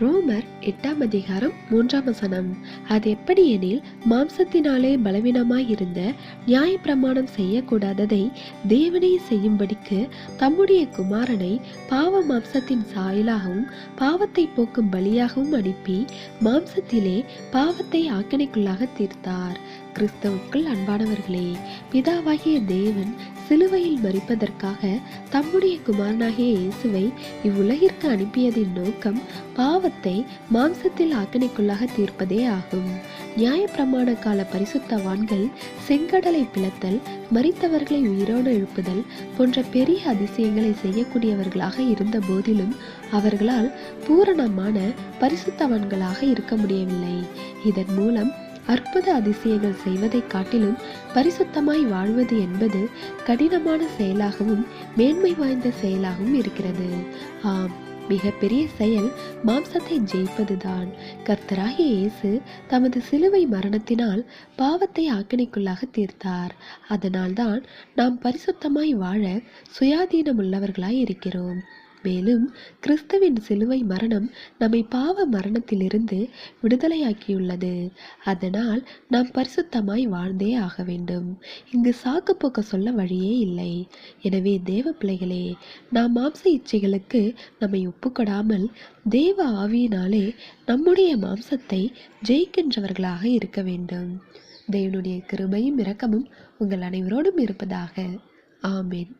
ரோமர் எட்டாம் அதிகாரம் மூன்றாம் வசனம். அது எப்படி எனில் மாம்சத்தினாலே பலவீனமாயிருந்த நியாயப்பிரமாணம் செய்யக்கூடாததை தேவனே செய்யும்படிக்கு தம்முடைய குமாரனை பாவ மாம்சத்தின் சாயலாகவும் பாவத்தை போக்கும் பலியாகவும் அனுப்பி மாம்சத்திலே பாவத்தை ஆக்கணைக்குள்ளாக தீர்த்தார். கிறிஸ்தவுக்குள் அன்பானவர்களே பிதாவாகிய தேவன் சிலுவையில் மறிப்பதற்காக தம்முடைய குமாரனாகிய இயேசுவை இவ்வுலகிற்கு அனுப்பியதின் நோக்கம் பாவத்தை மாம்சத்தில் ஆக்கணிக்குள்ளாக தீர்ப்பதே ஆகும். நியாயப்பிரமாண கால பரிசுத்தவான்கள் செங்கடலை பிளத்தல் மறித்தவர்களை உயிரோடு எழுப்புதல் போன்ற பெரிய அதிசயங்களை செய்யக்கூடியவர்களாக இருந்த போதிலும் அவர்களால் பூரணமான பரிசுத்தவான்களாக இருக்க முடியவில்லை. இதன் மூலம் அற்புத அதிசயங்கள் செய்வதைக் காட்டிலும் பரிசுத்தமாய் வாழ்வது என்பது கடினமான செயலாகவும் மேன்மை வாய்ந்த செயலாகவும் இருக்கிறது. ஆம் மிகப்பெரிய செயல் மாம்சத்தை ஜெயிப்பதுதான். கர்த்தராகிய இயேசு தமது சிலுவை மரணத்தினால் பாவத்தை ஆக்கினைக்குள்ளாக தீர்த்தார். அதனால்தான் நாம் பரிசுத்தமாய் வாழ சுயாதீனமுள்ளவர்களாய் இருக்கிறோம். மேலும் கிறிஸ்துவின் சிலுவை மரணம் நம்மை பாவ மரணத்திலிருந்து விடுதலையாக்கியுள்ளது. அதனால் நாம் பரிசுத்தமாய் வாழ்ந்தே ஆக வேண்டும். இங்கு சாக்கு போக்க சொல்ல வழியே இல்லை. எனவே தேவ பிள்ளைகளே நாம் மாம்ச இச்சைகளுக்கு நம்மை ஒப்புக்கொடாமல் தேவ ஆவியினாலே நம்முடைய மாம்சத்தை ஜெயிக்கின்றவர்களாக இருக்க வேண்டும். தேவனுடைய கிருபையும் இரக்கமும் உங்கள் அனைவரோடும் இருப்பதாக. ஆமீன்.